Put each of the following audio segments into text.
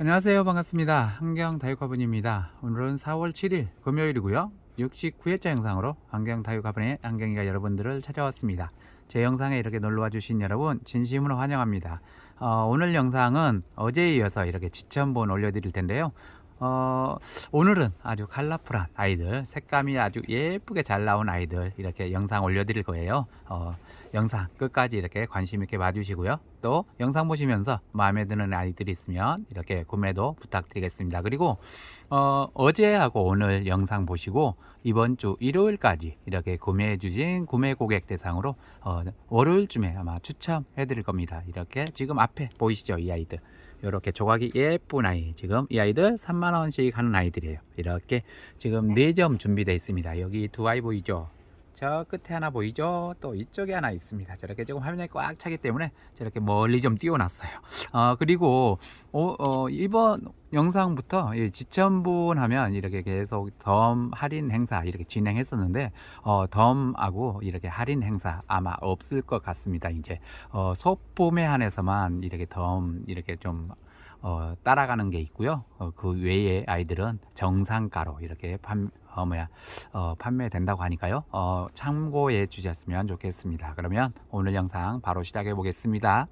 안녕하세요. 반갑습니다. 환경다육화분입니다. 오늘은 4월 7일 금요일이고요. 69회째 영상으로 환경다육화분의 안경이가 여러분들을 찾아왔습니다. 제 영상에 이렇게 놀러와 주신 여러분 진심으로 환영합니다. 어, 오늘 영상은 어제에 이어서 이렇게 지천본 올려드릴 텐데요. 어, 오늘은 아주 컬러풀한 아이들, 색감이 아주 예쁘게 잘 나온 아이들 이렇게 영상 올려드릴 거예요. 어, 영상 끝까지 이렇게 관심 있게 봐주시고요. 또 영상 보시면서 마음에 드는 아이들이 있으면 이렇게 구매도 부탁드리겠습니다. 그리고 어, 어제하고 오늘 영상 보시고 이번 주 일요일까지 이렇게 구매해 주신 구매 고객 대상으로 어, 월요일쯤에 아마 추첨해 드릴 겁니다. 이렇게 지금 앞에 보이시죠? 이 아이들. 이렇게 조각이 예쁜 아이. 지금 이 아이들 3만원씩 하는 아이들이에요. 이렇게 지금 4점 준비되어 있습니다. 여기 두 아이 보이죠 저 끝에 하나 보이죠? 또 이쪽에 하나 있습니다. 저렇게 지금 화면에 꽉 차기 때문에 저렇게 멀리 좀 띄워놨어요. 어, 그리고 어, 어, 이번 영상부터 이 지천분 하면 이렇게 계속 덤 할인 행사 이렇게 진행했었는데 어, 덤하고 이렇게 할인 행사 아마 없을 것 같습니다. 이제 어, 소품에 한해서만 이렇게 덤 이렇게 좀 어, 따라가는 게 있고요. 어, 그 외에 아이들은 정상가로 이렇게 판, 어, 뭐야, 어, 판매된다고 하니까요. 어, 참고해 주셨으면 좋겠습니다. 그러면 오늘 영상 바로 시작해 보겠습니다.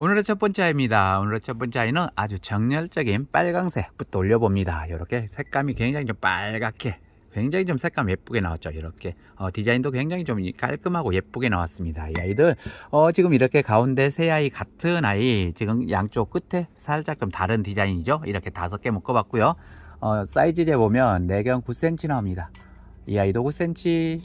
오늘의 첫 번째 아이입니다. 오늘의 첫 번째 아이는 아주 정열적인 빨강색부터 올려봅니다. 이렇게 색감이 굉장히 좀 빨갛게 굉장히 좀 색감 예쁘게 나왔죠. 이렇게 어, 디자인도 굉장히 좀 깔끔하고 예쁘게 나왔습니다. 이 아이들 어, 지금 이렇게 가운데 세 아이 같은 아이 지금 양쪽 끝에 살짝 좀 다른 디자인이죠. 이렇게 다섯 개 묶어 봤고요. 어, 사이즈 재보면 4경 9cm 나옵니다. 이 아이도 9cm,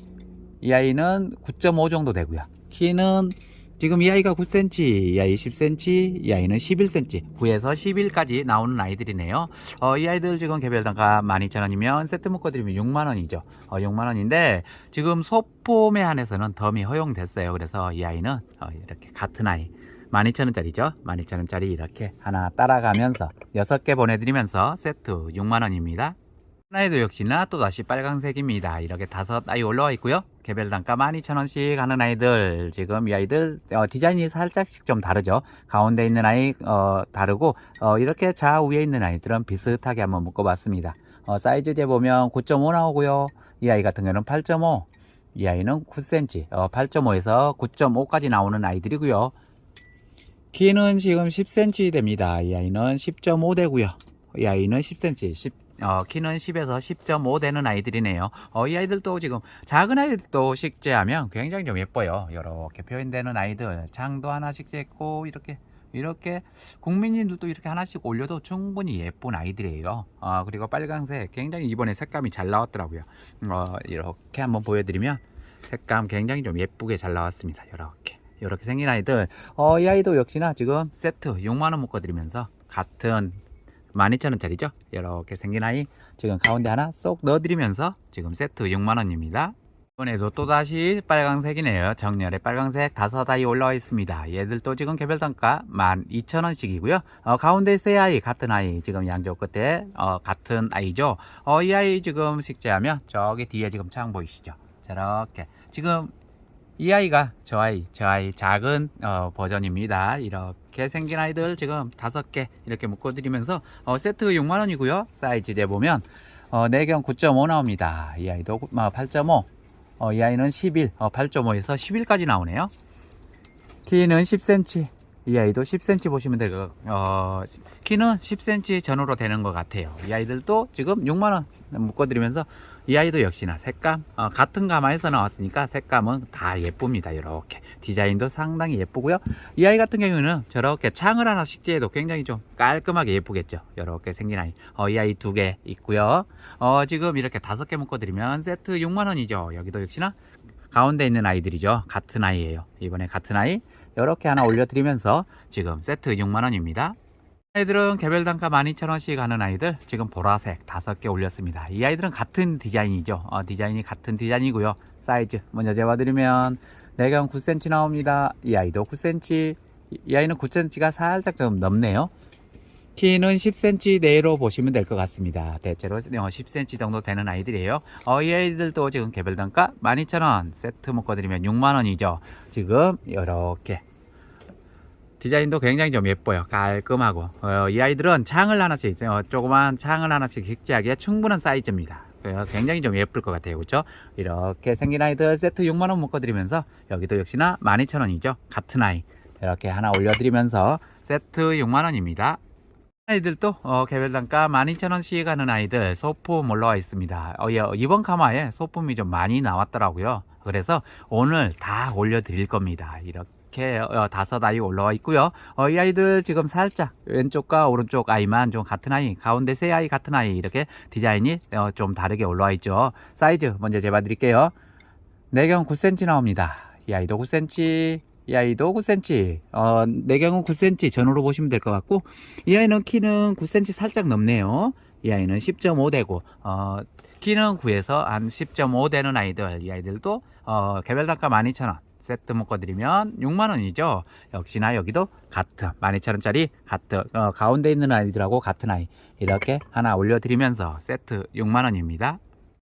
이 아이는 9.5 정도 되고요. 키는 지금 이 아이가 9cm, 이 아이 10cm, 이 아이는 11cm, 9에서 11까지 나오는 아이들이네요. 어, 이 아이들 지금 개별 단가 12,000원이면 세트 묶어드리면 6만원이죠. 어, 6만원인데 지금 소품에 한해서는 덤이 허용됐어요. 그래서 이 아이는 어, 이렇게 같은 아이 12,000원짜리죠. 12,000원짜리 이렇게 하나 따라가면서 6개 보내드리면서 세트 6만원입니다. 하나에도 역시나 또다시 빨강색입니다. 이렇게 다섯 아이 올라와 있고요. 개별 단가 12,000원씩 하는 아이들 지금 이 아이들 어, 디자인이 살짝씩 좀 다르죠. 가운데 있는 아이 어, 다르고 어, 이렇게 좌우에 있는 아이들은 비슷하게 한번 묶어봤습니다. 어, 사이즈 재보면 9.5 나오고요. 이 아이 같은 경우는 8.5, 이 아이는 9cm, 어, 8.5에서 9.5까지 나오는 아이들이고요. 키는 지금 10cm 됩니다. 이 아이는 10.5 되고요. 이 아이는 10cm, 10, 어, 키는 10에서 10.5 되는 아이들이네요. 어, 이 아이들도 지금 작은 아이들도 식재하면 굉장히 좀 예뻐요. 이렇게 표현되는 아이들 장도 하나씩 쟀고 이렇게 이렇게 국민님들도 이렇게 하나씩 올려도 충분히 예쁜 아이들이에요. 어, 그리고 빨강색 굉장히 이번에 색감이 잘 나왔더라고요. 어, 이렇게 한번 보여드리면 색감 굉장히 좀 예쁘게 잘 나왔습니다. 이렇게 이렇게 생긴 아이들. 어, 이 아이도 역시나 지금 세트 6만원 묶어드리면서 같은 12,000원짜리죠? 이렇게 생긴 아이 지금 가운데 하나 쏙 넣어드리면서 지금 세트 6만원입니다. 이번에도 또다시 빨강색이네요. 정렬의 빨강색 다섯 아이 올라와 있습니다. 얘들도 지금 개별 단가 12,000원씩이고요. 어, 가운데 세 아이 같은 아이 지금 양쪽 끝에 어, 같은 아이죠. 어, 이 아이 지금 식재하면 저기 뒤에 지금 창 보이시죠? 저렇게. 지금 이 아이가 저 아이, 저 아이 작은 어, 버전입니다. 이렇게 생긴 아이들 지금 다섯 개 이렇게 묶어 드리면서 어, 세트 6만 원이고요. 사이즈 내 보면 어, 4경 9.5 나옵니다. 이 아이도 8.5, 어, 이 아이는 11, 어, 8.5에서 11까지 나오네요. 키는 10cm, 이 아이도 10cm 보시면 되고 어, 키는 10cm 전후로 되는 것 같아요. 이 아이들도 지금 6만 원 묶어드리면서 이 아이도 역시나 색감 어, 같은 가마에서 나왔으니까 색감은 다 예쁩니다. 이렇게 디자인도 상당히 예쁘고요. 이 아이 같은 경우는 저렇게 창을 하나 식재해도 굉장히 좀 깔끔하게 예쁘겠죠. 이렇게 생긴 아이. 어, 이 아이 두 개 있고요. 어, 지금 이렇게 다섯 개 묶어드리면 세트 6만 원이죠. 여기도 역시나 가운데 있는 아이들이죠. 같은 아이예요. 이번에 같은 아이 이렇게 하나 올려드리면서 지금 세트 6만원입니다. 아이들은 개별 단가 12,000원씩 하는 아이들 지금 보라색 5개 올렸습니다. 이 아이들은 같은 디자인이죠. 어, 디자인이 같은 디자인이고요. 사이즈 먼저 재봐드리면 4경 9cm 나옵니다. 이 아이도 9cm 이 아이는 9cm가 살짝 좀 넘네요. 키는 10cm 내로 보시면 될 것 같습니다. 대체로 10cm 정도 되는 아이들이에요. 어, 이 아이들도 지금 개별 단가 12,000원 세트 묶어 드리면 6만원이죠. 지금 이렇게 디자인도 굉장히 좀 예뻐요. 깔끔하고. 어, 이 아이들은 창을 하나씩, 어, 조그만 창을 하나씩 식지하기에 충분한 사이즈입니다. 어, 굉장히 좀 예쁠 것 같아요. 그렇죠? 이렇게 생긴 아이들 세트 6만원 묶어드리면서 여기도 역시나 12,000원이죠. 같은 아이. 이렇게 하나 올려드리면서 세트 6만원입니다. 아이들도 어, 개별 단가 12,000원씩 하는 아이들 소품 올라와 있습니다. 어, 예, 이번 카마에 소품이 좀 많이 나왔더라고요. 그래서 오늘 다 올려드릴 겁니다. 이렇게 어, 다섯 아이 올라와 있고요. 어, 이 아이들 지금 살짝 왼쪽과 오른쪽 아이만 좀 같은 아이, 가운데 세 아이 같은 아이 이렇게 디자인이 어, 좀 다르게 올라와 있죠. 사이즈 먼저 재봐 드릴게요. 내경 9cm 나옵니다. 이 아이도 9cm, 이 아이도 9cm. 어, 내경은 9cm 전후로 보시면 될 것 같고, 이 아이는 키는 9cm 살짝 넘네요. 이 아이는 10.5 되고, 어, 키는 9에서 한 10.5 되는 아이들, 이 아이들도 어, 개별 단가 12,000원. 세트 묶어 드리면 6만원이죠. 역시나 여기도 같은 12,000원짜리 같은 어, 가운데 있는 아이들하고 같은 아이 이렇게 하나 올려 드리면서 세트 6만원입니다.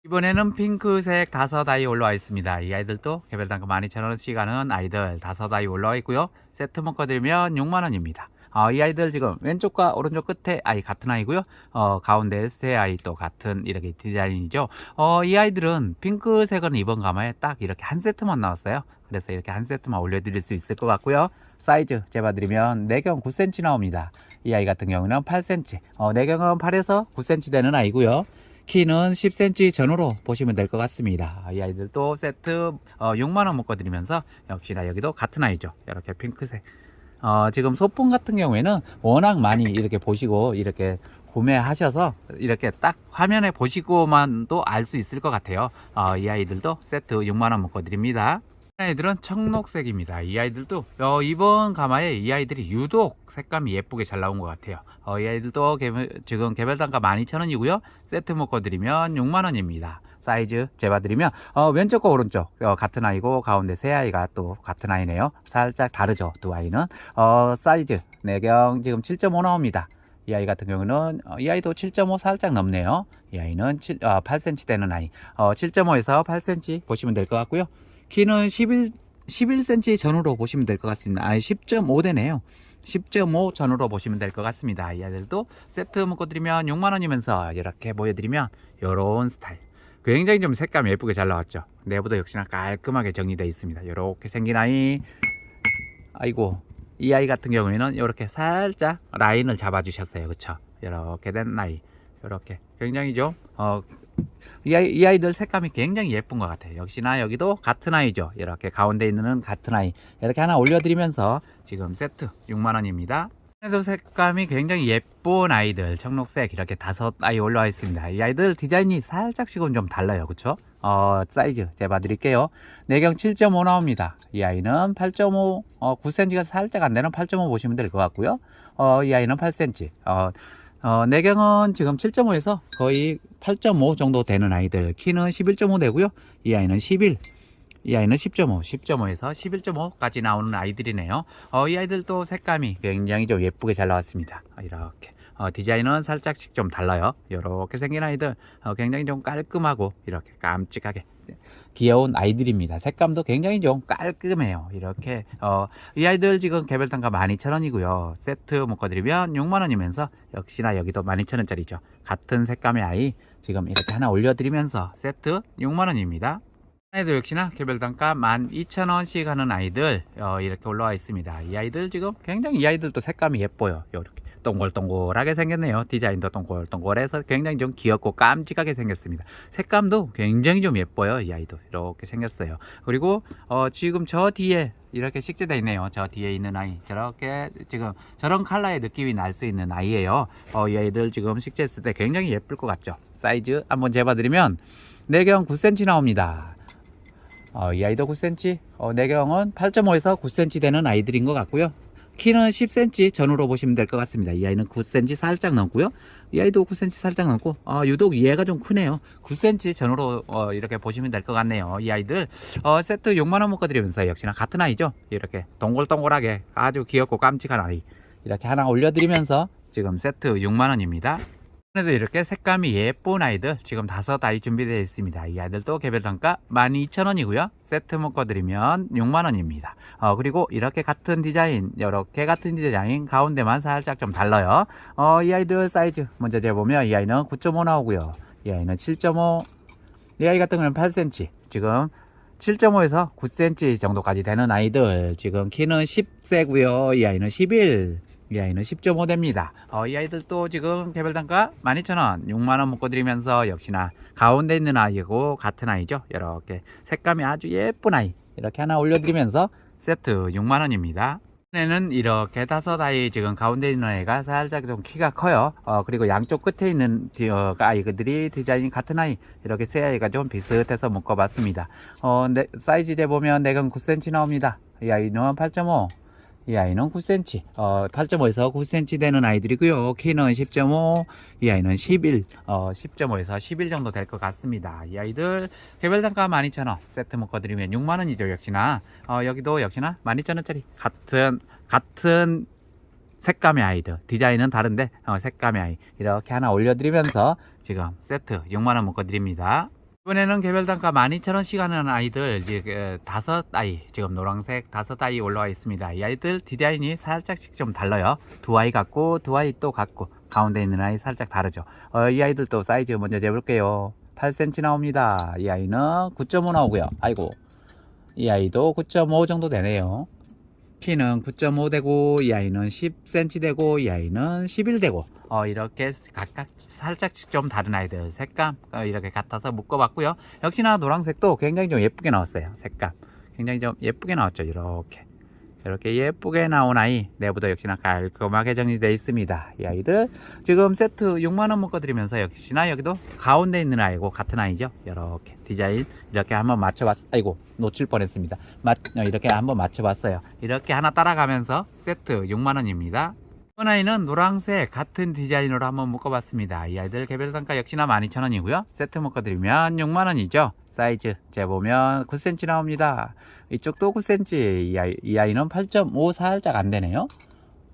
이번에는 핑크색 다섯 아이 올라와 있습니다. 이 아이들도 개별 단가 12,000원씩 하는 아이들 다섯 아이 올라와 있고요. 세트 묶어드리면 6만원입니다. 어, 이 아이들 지금 왼쪽과 오른쪽 끝에 아이 같은 아이고요. 어, 가운데 세 아이 또 같은 이렇게 디자인이죠. 어, 이 아이들은 핑크색은 이번 가마에 딱 이렇게 한 세트만 나왔어요. 그래서 이렇게 한 세트만 올려드릴 수 있을 것 같고요. 사이즈 재봐드리면 내경 9cm 나옵니다. 이 아이 같은 경우는 8cm. 어, 내경은 8에서 9cm 되는 아이고요. 키는 10cm 전후로 보시면 될 것 같습니다. 이 아이들도 세트 어, 6만원 묶어드리면서 역시나 여기도 같은 아이죠. 이렇게 핑크색. 어, 지금 소품 같은 경우에는 워낙 많이 이렇게 보시고 이렇게 구매하셔서 이렇게 딱 화면에 보시고만도 알 수 있을 것 같아요. 어, 이 아이들도 세트 6만원 묶어드립니다. 이 아이들은 청록색입니다. 이 아이들도 어, 이번 가마에 이 아이들이 유독 색감이 예쁘게 잘 나온 것 같아요. 어, 이 아이들도 개별- 지금 개별 단가 12,000원이고요. 세트 묶어 드리면 6만원입니다. 사이즈 재봐 드리면 어, 왼쪽과 오른쪽 어, 같은 아이고 가운데 세 아이가 또 같은 아이네요. 살짝 다르죠. 두 아이는 어, 사이즈 내경 지금 7.5 나옵니다. 이 아이 같은 경우는 어, 이 아이도 7.5 살짝 넘네요. 이 아이는 7, 어, 8cm 되는 아이. 어, 7.5에서 8cm 보시면 될 것 같고요. 키는 11, 11cm 전후로 보시면 될 것 같습니다. 아니 10.5 되네요. 10.5 전후로 보시면 될 것 같습니다. 이 아이들도 세트 묶어드리면 6만원이면서 이렇게 보여드리면 이런 스타일. 굉장히 좀 색감이 예쁘게 잘 나왔죠. 내부도 역시나 깔끔하게 정리되어 있습니다. 이렇게 생긴 아이. 아이고 이 아이 같은 경우에는 이렇게 살짝 라인을 잡아주셨어요. 그쵸? 이렇게 된 아이. 이렇게 굉장히 좀 어, 이, 아이, 이 아이들 색감이 굉장히 예쁜 것 같아요. 역시나 여기도 같은 아이죠. 이렇게 가운데 있는 같은 아이. 이렇게 하나 올려드리면서 지금 세트 6만원입니다. 그래도 색감이 굉장히 예쁜 아이들 청록색 이렇게 다섯 아이 올라와 있습니다. 이 아이들 디자인이 살짝씩은 좀 달라요. 그쵸? 어, 사이즈 재봐 드릴게요. 내경 7.5 나옵니다. 이 아이는 8.5, 어, 9cm가 살짝 안 되는 8.5 보시면 될 것 같고요. 어, 이 아이는 8cm. 어, 어, 내경은 지금 7.5에서 거의 8.5 정도 되는 아이들. 키는 11.5 되고요. 이 아이는 11. 이 아이는 10.5, 10.5에서 11.5까지 나오는 아이들이네요. 어, 이 아이들도 색감이 굉장히 좀 예쁘게 잘 나왔습니다. 어, 이렇게. 어, 디자인은 살짝씩 좀 달라요. 이렇게 생긴 아이들 어, 굉장히 좀 깔끔하고 이렇게 깜찍하게 귀여운 아이들입니다. 색감도 굉장히 좀 깔끔해요. 이렇게 어, 이 아이들 지금 개별 단가 12,000원이고요. 세트 묶어드리면 6만원이면서 역시나 여기도 12,000원짜리죠. 같은 색감의 아이 지금 이렇게 하나 올려드리면서 세트 6만원입니다. 아이들 역시나 개별 단가 12,000원씩 하는 아이들 어, 이렇게 올라와 있습니다. 이 아이들 지금 굉장히 이 아이들도 색감이 예뻐요. 이렇게 동글동글하게 생겼네요. 디자인도 동글동글해서 굉장히 좀 귀엽고 깜찍하게 생겼습니다. 색감도 굉장히 좀 예뻐요. 이 아이도 이렇게 생겼어요. 그리고 어, 지금 저 뒤에 이렇게 식재되어 있네요. 저 뒤에 있는 아이 저렇게 지금 저런 컬러의 느낌이 날 수 있는 아이예요. 어, 이 아이들 지금 식재했을 때 굉장히 예쁠 것 같죠. 사이즈 한번 재봐드리면 내경 9cm 나옵니다. 어, 이 아이도 9cm, 어, 내경은 8.5에서 9cm 되는 아이들인 것 같고요. 키는 10cm 전후로 보시면 될 것 같습니다. 이 아이는 9cm 살짝 넘고요. 이 아이도 9cm 살짝 넘고, 어, 유독 얘가 좀 크네요. 9cm 전후로 어, 이렇게 보시면 될 것 같네요. 이 아이들 어, 세트 6만원 묶어드리면서 역시나 같은 아이죠. 이렇게 동글동글하게 아주 귀엽고 깜찍한 아이 이렇게 하나 올려드리면서 지금 세트 6만원입니다. 오늘도 이렇게 색감이 예쁜 아이들 지금 다섯 아이 준비되어 있습니다. 이 아이들도 개별 단가 12,000원이고요. 세트 묶어드리면 6만원입니다. 어, 그리고 이렇게 같은 디자인, 이렇게 같은 디자인 가운데만 살짝 좀 달라요. 어, 이 아이들 사이즈 먼저 재보면 이 아이는 9.5 나오고요. 이 아이는 7.5, 이 아이 같은 경우는 8cm. 지금 7.5에서 9cm 정도까지 되는 아이들 지금 키는 10세고요. 이 아이는 11. 이 아이는 10.5 됩니다. 어, 이 아이들도 지금 개별 단가 12,000원, 6만원 묶어드리면서 역시나 가운데 있는 아이고 같은 아이죠. 이렇게 색감이 아주 예쁜 아이 이렇게 하나 올려드리면서 세트 6만원입니다. 이번에는 이렇게 다섯 아이 지금 가운데 있는 아이가 살짝 좀 키가 커요. 어, 그리고 양쪽 끝에 있는 디- 어, 아이들이 디자인이 같은 아이 이렇게 세 아이가 좀 비슷해서 묶어봤습니다. 어, 네, 사이즈 재보면 내건 9cm 나옵니다. 이 아이는 8.5. 이 아이는 9cm, 어, 8.5에서 9cm 되는 아이들이고요. 키는 10.5, 이 아이는 11, 어, 10.5에서 11 정도 될 것 같습니다. 이 아이들 개별 단가 12,000원, 세트 묶어 드리면 6만원이죠, 역시나. 어, 여기도 역시나 12,000원짜리 같은, 같은 색감의 아이들. 디자인은 다른데, 어, 색감의 아이. 이렇게 하나 올려드리면서 지금 세트 6만원 묶어 드립니다. 이번에는 개별 단가 12,000원씩 하는 아이들 이제 그 다섯 아이 지금 노란색 다섯 아이 올라와 있습니다. 이 아이들 디자인이 살짝씩 좀 달라요. 두 아이 같고 두 아이 또 같고 가운데 있는 아이 살짝 다르죠. 어, 이 아이들도 사이즈 먼저 재볼게요. 8cm 나옵니다. 이 아이는 9.5 나오고요. 아이고 이 아이도 9.5 정도 되네요. 키는 9.5 되고 이 아이는 10cm 되고 이 아이는 11 되고 어, 이렇게 각각 살짝씩 좀 다른 아이들 색감 어, 이렇게 같아서 묶어봤고요. 역시나 노란색도 굉장히 좀 예쁘게 나왔어요. 색감 굉장히 좀 예쁘게 나왔죠. 이렇게 이렇게 예쁘게 나온 아이 내부도 역시나 깔끔하게 정리되어 있습니다. 이 아이들 지금 세트 6만원 묶어 드리면서 역시나 여기도 가운데 있는 아이고 같은 아이죠. 이렇게 디자인 이렇게 한번 맞춰봤 아이고 놓칠 뻔했습니다. 맞, 어, 이렇게 한번 맞춰봤어요. 이렇게 하나 따라가면서 세트 6만원입니다. 이번 아이는 노란색 같은 디자인으로 한번 묶어봤습니다. 이 아이들 개별 단가 역시나 12,000원이고요. 세트 묶어드리면 6만원이죠. 사이즈 재보면 9cm 나옵니다. 이쪽도 9cm, 이, 아이, 이 아이는 8.5 살짝 안 되네요.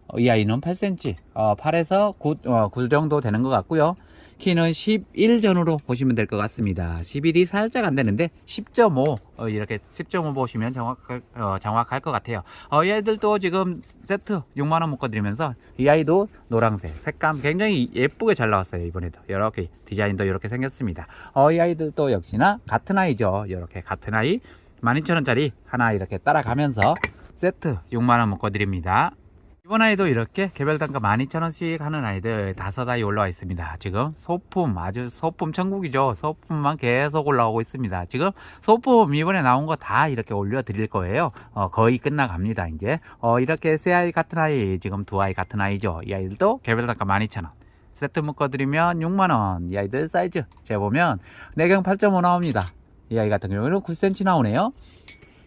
어, 이 아이는 8cm, 어, 8에서 9, 어, 9 정도 되는 것 같고요. 키는 11 전후로 보시면 될 것 같습니다. 11이 살짝 안 되는데 10.5 어, 이렇게 10.5 보시면 정확 어, 정확할 것 같아요. 어, 이 아이들도 지금 세트 6만 원 묶어드리면서 이 아이도 노란색 색감 굉장히 예쁘게 잘 나왔어요 이번에도 이렇게 디자인도 이렇게 생겼습니다. 어, 이 아이들도 역시나 같은 아이죠. 이렇게 같은 아이 12,000원짜리 하나 이렇게 따라가면서 세트 6만 원 묶어드립니다. 이번 아이도 이렇게 개별 단가 12,000원씩 하는 아이들 다섯 아이 올라와 있습니다. 지금 소품 아주 소품 천국이죠. 소품만 계속 올라오고 있습니다. 지금 소품 이번에 나온 거 다 이렇게 올려 드릴 거예요. 어, 거의 끝나갑니다. 이제 어, 이렇게 세 아이 같은 아이 지금 두 아이 같은 아이죠. 이 아이들도 개별 단가 12,000원. 세트 묶어드리면 6만원. 이 아이들 사이즈 재보면 4경 8.5 나옵니다. 이 아이 같은 경우는 9cm 나오네요.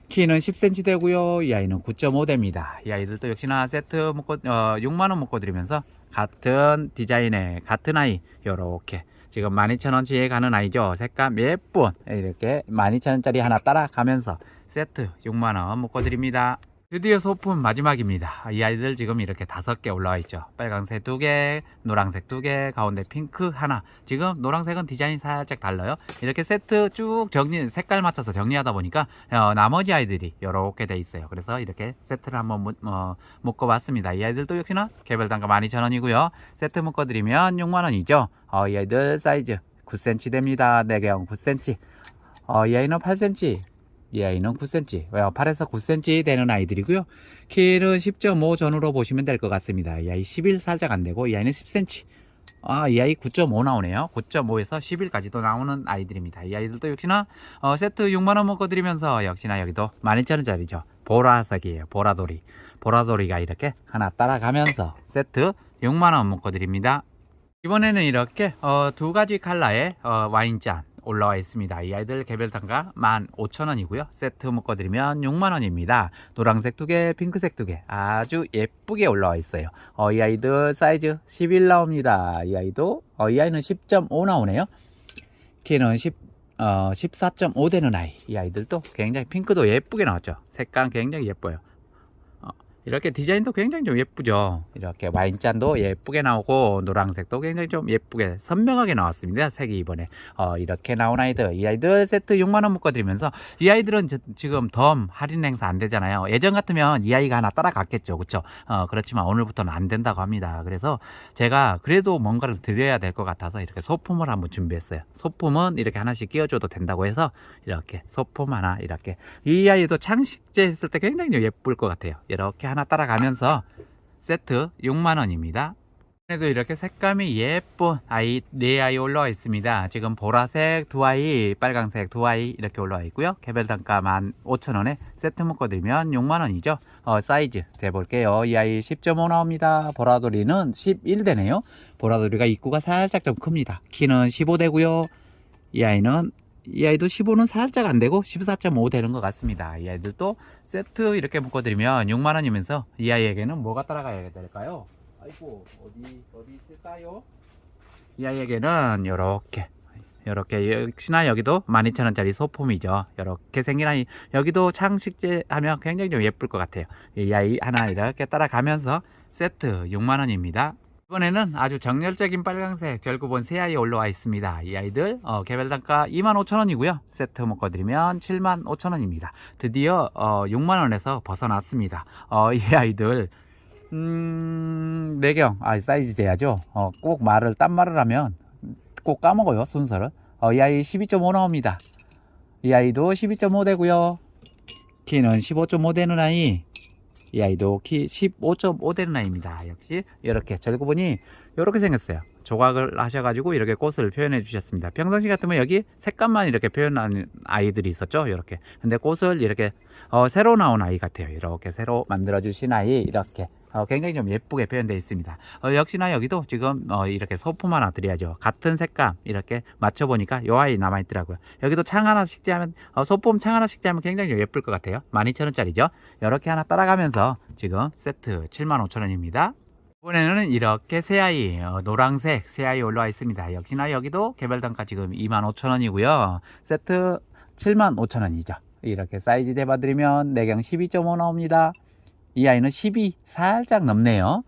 키는 10cm 되고요. 이 아이는 9.5 됩니다. 이 아이들도 역시나 세트 묶어 어, 6만 원 묶어 드리면서 같은 디자인의 같은 아이 요렇게 지금 12,000원치에 가는 아이죠. 색감 예쁜 이렇게 12,000원짜리 하나 따라가면서 세트 6만 원 묶어 드립니다. 드디어 소품 마지막입니다. 이 아이들 지금 이렇게 다섯 개 올라와 있죠. 빨강색 두 개, 노란색 두 개, 가운데 핑크 하나. 지금 노란색은 디자인이 살짝 달라요. 이렇게 세트 쭉 정리, 색깔 맞춰서 정리하다 보니까 어, 나머지 아이들이 이렇게 돼 있어요. 그래서 이렇게 세트를 한번 묶, 어, 묶어봤습니다. 이 아이들도 역시나 개별 단가 12,000원이고요. 세트 묶어드리면 6만원이죠. 어, 이 아이들 사이즈 9cm 됩니다. 4개형 9cm. 어, 이 아이는 8cm. 이 아이는 9cm, 8에서 9cm 되는 아이들이고요. 키는 10.5 전후로 보시면 될 것 같습니다. 이 아이 11 살짝 안 되고 이 아이는 10cm. 아, 이 아이 9.5 나오네요. 9.5에서 11까지도 나오는 아이들입니다. 이 아이들도 역시나 어, 세트 6만원 먹어드리면서 역시나 여기도 12,000원짜리죠. 보라색이에요. 보라돌이. 보라돌이가 이렇게 하나 따라가면서 세트 6만원 먹어드립니다. 이번에는 이렇게 어, 두 가지 컬러의 어, 와인잔 올라와 있습니다. 이 아이들 개별 단가 15,000원이고요. 세트 묶어드리면 6만원입니다. 노란색 두 개, 핑크색 두 개. 아주 예쁘게 올라와 있어요. 어, 이 아이들 사이즈 11 나옵니다. 이 아이도, 어, 이 아이는 10.5 나오네요. 키는 10, 어, 14.5 되는 아이. 이 아이들도 굉장히 핑크도 예쁘게 나왔죠. 색감 굉장히 예뻐요. 어, 이렇게 디자인도 굉장히 좀 예쁘죠. 이렇게 와인잔도 예쁘게 나오고 노란색도 굉장히 좀 예쁘게 선명하게 나왔습니다. 색이 이번에 어, 이렇게 나온 아이들 이 아이들 세트 6만 원 묶어드리면서 이 아이들은 저- 지금 덤 할인 행사 안 되잖아요. 예전 같으면 이 아이가 하나 따라갔겠죠, 그렇죠? 어, 그렇지만 오늘부터는 안 된다고 합니다. 그래서 제가 그래도 뭔가를 드려야 될 것 같아서 이렇게 소품을 한번 준비했어요. 소품은 이렇게 하나씩 끼워줘도 된다고 해서 이렇게 소품 하나 이렇게 이 아이도 창식제 했을 때 굉장히 예쁠 것 같아요. 이렇게 하나 따라가면서 세트 6만 원입니다. 에도 이렇게 색감이 예쁜 아이 네 아이 올라와 있습니다. 지금 보라색 두 아이, 빨강색 두 아이 이렇게 올라와 있고요. 개별 단가 15,000원에 세트 묶어드리면 6만 원이죠. 어, 사이즈 재볼게요. 이 아이 10.5 나옵니다. 보라돌이는 11대네요. 보라돌이가 입구가 살짝 좀 큽니다. 키는 15대고요. 이 아이는 이 아이도 15는 살짝 안 되고 14.5 되는 것 같습니다. 이 아이들도 세트 이렇게 묶어드리면 6만 원이면서 이 아이에게는 뭐가 따라가야 될까요? 아이고 어디 어디 있을까요? 이 아이에게는 요렇게 요렇게 역시나 여기도 12,000원짜리 소품이죠. 요렇게 생긴 아이 여기도 창식제 하면 굉장히 좀 예쁠 것 같아요. 이 아이 하나 이렇게 따라가면서 세트 6만 원입니다. 이번에는 아주 정열적인 빨강색 절구본 세 아이 올라와 있습니다. 이 아이들 어, 개별 단가 25,000원이고요. 세트 묶어드리면 75,000원입니다. 드디어 어, 6만원에서 벗어났습니다. 어, 이 아이들 음, 내경 아, 사이즈 재야죠. 어, 꼭 말을 딴 말을 하면 꼭 까먹어요 순서를. 어, 이 아이 12.5 나옵니다. 이 아이도 12.5 되고요. 키는 15.5 되는 아이. 이 아이도 키 15.5 되는 아이입니다. 역시 이렇게 절구본이 이렇게 생겼어요. 조각을 하셔가지고 이렇게 꽃을 표현해 주셨습니다. 평상시 같으면 여기 색감만 이렇게 표현한 아이들이 있었죠. 이렇게. 근데 꽃을 이렇게 어, 새로 나온 아이 같아요. 이렇게 새로 만들어 주신 아이 이렇게 어, 굉장히 좀 예쁘게 표현되어 있습니다. 어, 역시나 여기도 지금 어, 이렇게 소품 하나 드려야죠. 같은 색감 이렇게 맞춰보니까 요 아이 남아 있더라고요. 여기도 창 하나씩 째하면 어, 소품 창 하나씩 째하면 굉장히 좀 예쁠 것 같아요. 12,000원짜리죠. 이렇게 하나 따라가면서 지금 세트 75,000원입니다. 이번에는 이렇게 새아이 어, 노란색 새아이 올라와 있습니다. 역시나 여기도 개별 단가 지금 25,000원이고요. 세트 75,000원이죠. 이렇게 사이즈 대봐드리면 내경 12.5 나옵니다. 이 아이는 12 살짝 넘네요.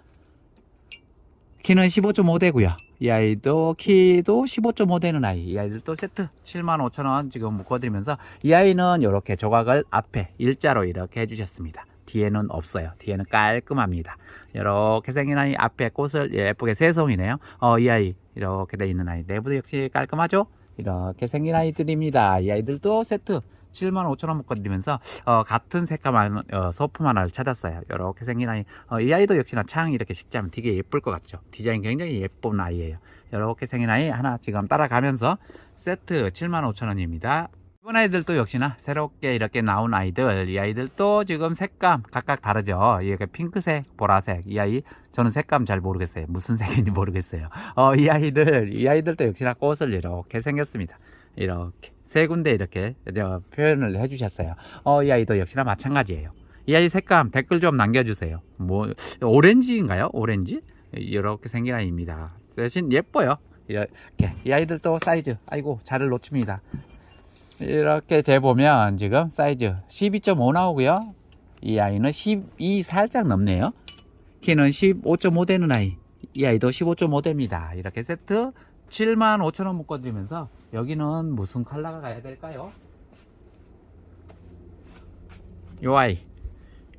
키는 15.5 되고요. 이 아이도 키도 15.5 되는 아이. 이 아이들도 세트 75,000원 지금 묶어드리면서 이 아이는 이렇게 조각을 앞에 일자로 이렇게 해주셨습니다. 뒤에는 없어요. 뒤에는 깔끔합니다. 이렇게 생긴 아이 앞에 꽃을 예쁘게 세 송이네요. 어, 이 아이 이렇게 돼 있는 아이 내부도 역시 깔끔하죠? 이렇게 생긴 아이들입니다. 이 아이들도 세트 75,000원 묶어드리면서 어, 같은 색감 한, 어, 소품 하나를 찾았어요. 이렇게 생긴 아이. 어, 이 아이도 역시나 창 이렇게 식자면 되게 예쁠 것 같죠. 디자인 굉장히 예쁜 아이예요. 이렇게 생긴 아이 하나 지금 따라가면서 세트 75,000원입니다. 이번 아이들도 역시나 새롭게 이렇게 나온 아이들 이 아이들도 지금 색감 각각 다르죠 이렇게 핑크색 보라색 이 아이 저는 색감 잘 모르겠어요 무슨 색인지 모르겠어요 어, 이 아이들 이 아이들도 역시나 꽃을 이렇게 생겼습니다 이렇게 세 군데 이렇게 저 표현을 해주셨어요. 어, 이 아이도 역시나 마찬가지예요. 이 아이 색감 댓글 좀 남겨주세요. 뭐 오렌지인가요? 오렌지? 이렇게 생긴 아이입니다. 대신 예뻐요. 이렇게. 이 아이들도 사이즈. 아이고 자를 놓칩니다. 이렇게 재보면 지금 사이즈 12.5 나오고요. 이 아이는 12 살짝 넘네요. 키는 15.5 되는 아이. 이 아이도 15.5 됩니다. 이렇게 세트 75,000원 묶어드리면서 여기는 무슨 컬러가 가야 될까요? 요 아이.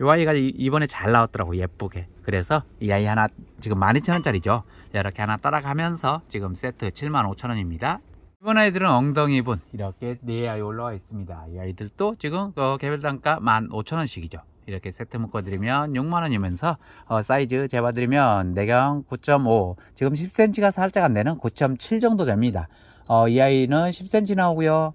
요 아이가 이- 이번에 잘 나왔더라고 예쁘게. 그래서 이 아이 하나 지금 12,000원짜리죠. 이렇게 하나 따라가면서 지금 세트 75,000원입니다. 이번 아이들은 엉덩이 분 이렇게 네 아이 올라와 있습니다. 이 아이들도 지금 어, 개별 단가 15,000원씩이죠. 이렇게 세트 묶어드리면 6만원이면서 어, 사이즈 재봐드리면 내경 9.5 지금 10cm가 살짝 안 되는 9.7 정도 됩니다. 어, 이 아이는 10cm 나오고요.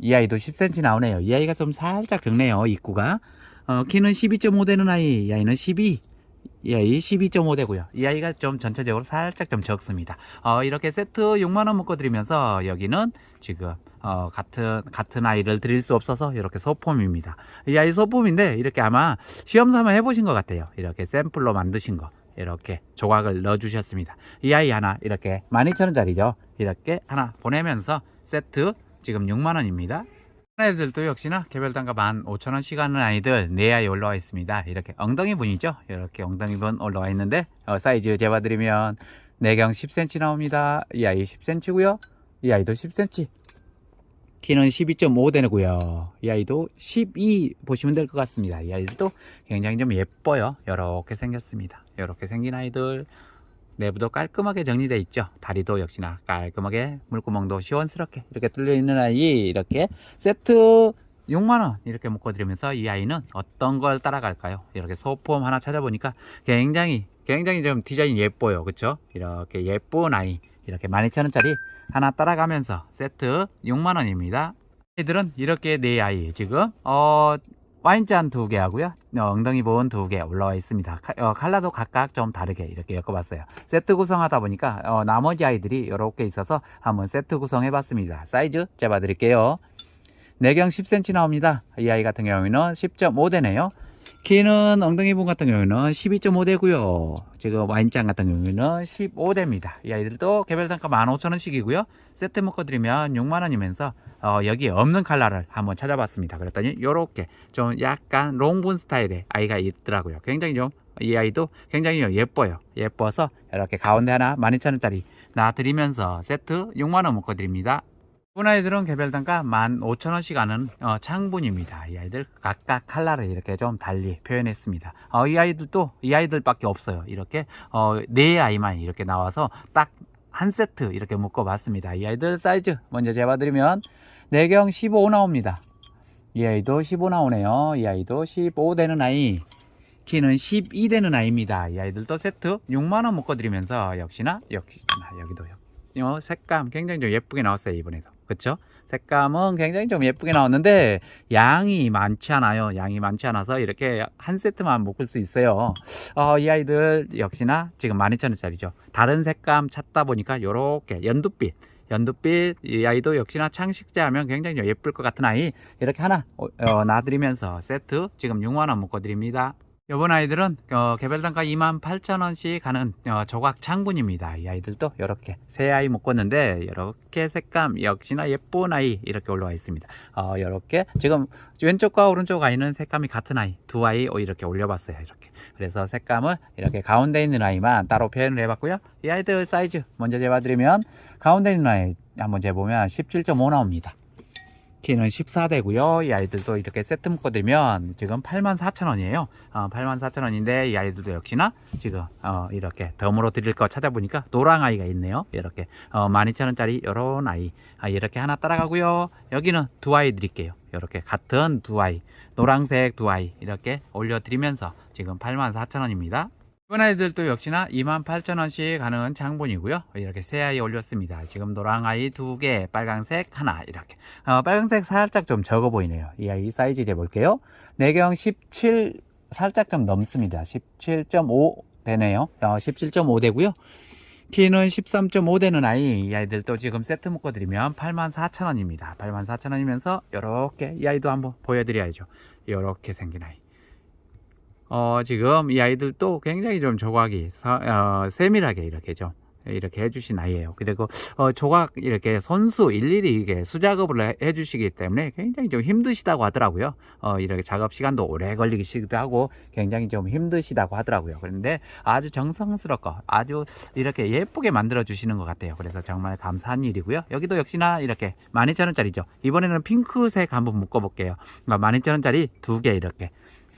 이 아이도 10cm 나오네요. 이 아이가 좀 살짝 적네요. 입구가 어, 키는 12.5 되는 아이, 이 아이는 12 이 아이 12.5 되고요. 이 아이가 좀 전체적으로 살짝 좀 적습니다. 어, 이렇게 세트 6만원 묶어 드리면서 여기는 지금 어, 같은 같은 아이를 드릴 수 없어서 이렇게 소품입니다. 이 아이 소품인데 이렇게 아마 시험 삼아 해보신 것 같아요. 이렇게 샘플로 만드신 거 이렇게 조각을 넣어 주셨습니다. 이 아이 하나 이렇게 12,000원짜리죠. 이렇게 하나 보내면서 세트 지금 6만원입니다. 애들도 역시나 개별 단가 15,000원씩 하는 아이들 네 아이 올라와 있습니다. 이렇게 엉덩이 분이죠. 이렇게 엉덩이 분 올라와 있는데 어, 사이즈 재봐드리면 내경 10cm 나옵니다. 이 아이 10cm고요. 이 아이도 10cm. 키는 12.5 되고요. 이 아이도 12 보시면 될 것 같습니다. 이 아이들도 굉장히 좀 예뻐요. 이렇게 생겼습니다. 이렇게 생긴 아이들 내부도 깔끔하게 정리되어 있죠. 다리도 역시나 깔끔하게 물구멍도 시원스럽게 이렇게 뚫려 있는 아이 이렇게 세트 6만원 이렇게 묶어드리면서 이 아이는 어떤 걸 따라갈까요? 이렇게 소품 하나 찾아보니까 굉장히 굉장히 좀 디자인이 예뻐요. 그쵸? 이렇게 예쁜 아이 이렇게 12,000원짜리 하나 따라가면서 세트 6만원입니다. 아이들은 이렇게 네 아이 지금 어 와인잔 두 개 하고요. 어, 엉덩이 보온 두 개 올라와 있습니다. 카, 어, 칼라도 각각 좀 다르게 이렇게 엮어봤어요. 세트 구성하다 보니까 어, 나머지 아이들이 이렇게 있어서 한번 세트 구성해 봤습니다. 사이즈 재봐드릴게요. 내경 10cm 나옵니다. 이 아이 같은 경우에는 10.5 되네요. 키는 엉덩이 분 같은 경우에는 12.5 되고요. 지금 와인잔 같은 경우에는 15 됩니다. 이 아이들도 개별 단가 15,000원씩이고요. 세트 묶어 드리면 6만원이면서 어, 여기에 없는 칼라를 한번 찾아봤습니다. 그랬더니 요렇게 좀 약간 롱분 스타일의 아이가 있더라고요. 굉장히 좀 이 아이도 굉장히 예뻐요. 예뻐서 이렇게 가운데 하나 12,000원짜리 놔드리면서 세트 6만원 묶어 드립니다. 이분 아이들은 개별 단가 15,000원씩 하는 어, 창분입니다. 이 아이들 각각 칼라를 이렇게 좀 달리 표현했습니다. 어, 이 아이들도 이 아이들밖에 없어요. 이렇게 어, 네 아이만 이렇게 나와서 딱 한 세트 이렇게 묶어봤습니다. 이 아이들 사이즈 먼저 재봐드리면 내경 15 나옵니다. 이 아이도 15 나오네요. 이 아이도 15 되는 아이. 키는 12 되는 아이입니다. 이 아이들도 세트 6만원 묶어드리면서 역시나 역시나 여기도요. 어, 색감 굉장히 좀 예쁘게 나왔어요 이번에도 그쵸? 색감은 굉장히 좀 예쁘게 나왔는데 양이 많지 않아요. 양이 많지 않아서 이렇게 한 세트만 묶을 수 있어요. 어, 이 아이들 역시나 지금 12,000원짜리죠. 다른 색감 찾다 보니까 요렇게 연두빛 연두빛 이 아이도 역시나 창식제 하면 굉장히 좀 예쁠 것 같은 아이 이렇게 하나 어, 어, 놔드리면서 세트 지금 6만원 묶어 드립니다 이번 아이들은 어, 개별 단가 28,000원씩 하는 어, 조각 창분입니다. 이 아이들도 이렇게 세 아이 묶었는데 이렇게 색감 역시나 예쁜 아이 이렇게 올라와 있습니다. 어, 이렇게 지금 왼쪽과 오른쪽 아이는 색감이 같은 아이 두 아이 이렇게 올려봤어요. 이렇게 그래서 색감을 이렇게 가운데 있는 아이만 따로 표현을 해봤고요. 이 아이들 사이즈 먼저 재봐드리면 가운데 있는 아이 한번 재보면 17.5 나옵니다. 키는 14대고요. 이 아이들도 이렇게 세트 묶어드리면 지금 84,000원이에요. 어, 84,000원인데 이 아이들도 역시나 지금 어, 이렇게 덤으로 드릴 거 찾아보니까 노랑 아이가 있네요. 이렇게 어, 12,000원짜리 이런 아이 아, 이렇게 하나 따라가고요. 여기는 두 아이 드릴게요. 이렇게 같은 두 아이 노랑색 두 아이 이렇게 올려드리면서 지금 84,000원입니다. 이번 아이들도 역시나 28,000원씩 하는 장본이고요. 이렇게 세 아이 올렸습니다. 지금 노랑 아이 두 개, 빨강색 하나 이렇게. 어, 빨강색 살짝 좀 적어 보이네요. 이 아이 사이즈 재볼게요. 내경 17 살짝 좀 넘습니다. 17.5 되네요. 어, 17.5 되고요. 키는 13.5 되는 아이 이 아이들도 지금 세트 묶어드리면 84,000원입니다. 84,000원이면서 이렇게 이 아이도 한번 보여드려야죠. 이렇게 생긴 아이. 어, 지금 이 아이들도 굉장히 좀 조각이 서, 어, 세밀하게 이렇게 좀 이렇게 해주신 아이예요. 그리고 어, 조각 이렇게 손수 일일이 이게 수작업을 해, 해주시기 때문에 굉장히 좀 힘드시다고 하더라고요. 어, 이렇게 작업 시간도 오래 걸리기도 하고 굉장히 좀 힘드시다고 하더라고요. 그런데 아주 정성스럽고 아주 이렇게 예쁘게 만들어 주시는 것 같아요. 그래서 정말 감사한 일이고요. 여기도 역시나 이렇게 12,000원짜리죠. 이번에는 핑크색 한번 묶어볼게요. 12,000원짜리 두 개 이렇게.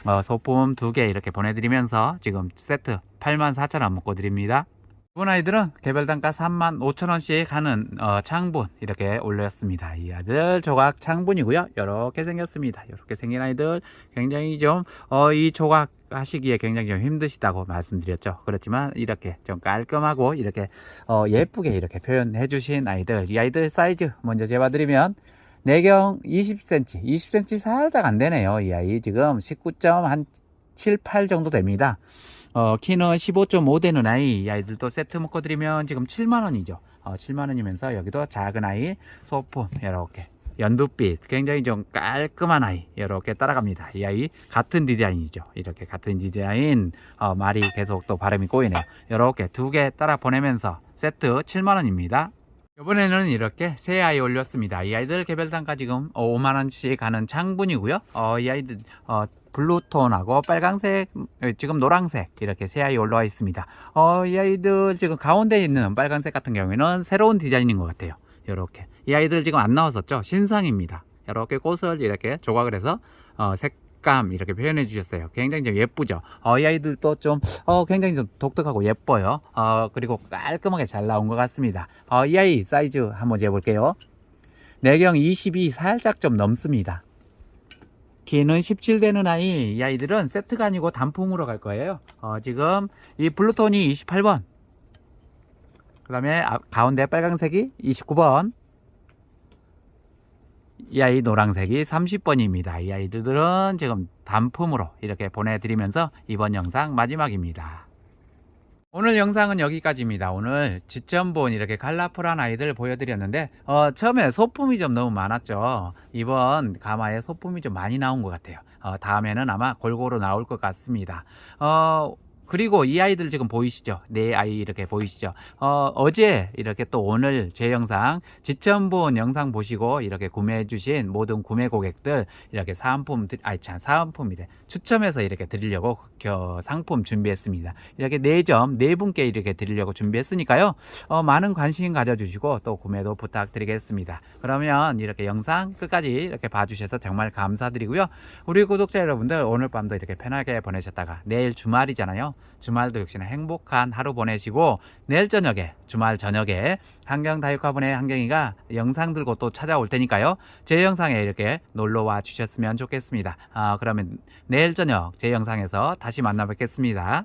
어, 소품 두 개 이렇게 보내드리면서 지금 세트 84,000원 묶어 드립니다. 이번 아이들은 개별 단가 35,000원씩 하는 어, 창분 이렇게 올렸습니다. 이 아들 조각 창분이고요. 이렇게 생겼습니다. 이렇게 생긴 아이들 굉장히 좀이 조각 하시기에 굉장히 좀 힘드시다고 말씀드렸죠. 그렇지만 이렇게 좀 깔끔하고 이렇게 어, 예쁘게 이렇게 표현해 주신 아이들 이 아이들 사이즈 먼저 재봐드리면 내경 20cm, 20cm 살짝 안 되네요. 이 아이 지금 19.7, 8 정도 됩니다. 어, 키는 15.5 되는 아이, 이 아이들도 세트 묶어드리면 지금 7만원이죠. 어, 7만원이면서 여기도 작은 아이, 소품, 이렇게. 연두빛, 굉장히 좀 깔끔한 아이, 이렇게 따라갑니다. 이 아이 같은 디자인이죠. 이렇게 같은 디자인, 어, 말이 계속 또 발음이 꼬이네요. 이렇게 두 개 따라 보내면서 세트 7만원입니다. 이번에는 이렇게 새 아이 올렸습니다. 이 아이들 개별단가 지금 5만 원씩 하는 창분이고요. 어, 이 아이들 어, 블루톤하고 빨강색, 어, 지금 노란색 이렇게 새 아이 올라와 있습니다. 어, 이 아이들 지금 가운데 있는 빨간색 같은 경우에는 새로운 디자인인 것 같아요. 이렇게 이 아이들 지금 안 나왔었죠? 신상입니다. 이렇게 꽃을 이렇게 조각을 해서 어, 색 감 이렇게 표현해 주셨어요. 굉장히 좀 예쁘죠. 어, 이 아이들도 좀 어, 굉장히 좀 독특하고 예뻐요. 어, 그리고 깔끔하게 잘 나온 것 같습니다. 어, 이 아이 사이즈 한번 재볼게요. 내경 22 살짝 좀 넘습니다. 키는 17 되는 아이, 이 아이들은 세트가 아니고 단품으로 갈 거예요. 어, 지금 이 블루톤이 28번. 그 다음에 가운데 빨강색이 29번. 이 아이 노란색이 30번입니다. 이 아이들은 지금 단품으로 이렇게 보내드리면서 이번 영상 마지막입니다. 오늘 영상은 여기까지입니다. 오늘 지천본 이렇게 칼라풀한 아이들 보여드렸는데 어, 처음에 소품이 좀 너무 많았죠. 이번 가마에 소품이 좀 많이 나온 것 같아요. 어, 다음에는 아마 골고루 나올 것 같습니다. 어, 그리고 이 아이들 지금 보이시죠? 네 아이 이렇게 보이시죠? 어, 어제 이렇게 또 오늘 제 영상 지천본 영상 보시고 이렇게 구매해 주신 모든 구매 고객들 이렇게 사은품 드- 아니 참 사은품이래 추첨해서 이렇게 드리려고 겨, 상품 준비했습니다. 이렇게 네점네 분께 이렇게 드리려고 준비했으니까요. 어, 많은 관심 가져주시고 또 구매도 부탁드리겠습니다. 그러면 이렇게 영상 끝까지 이렇게 봐주셔서 정말 감사드리고요. 우리 구독자 여러분들 오늘 밤도 이렇게 편하게 보내셨다가 내일 주말이잖아요. 주말도 역시나 행복한 하루 보내시고 내일 저녁에 주말 저녁에 한경 다육화분의 한경이가 영상 들고 또 찾아올 테니까요. 제 영상에 이렇게 놀러 와 주셨으면 좋겠습니다. 아, 그러면 내일 저녁 제 영상에서 다시 만나 뵙겠습니다.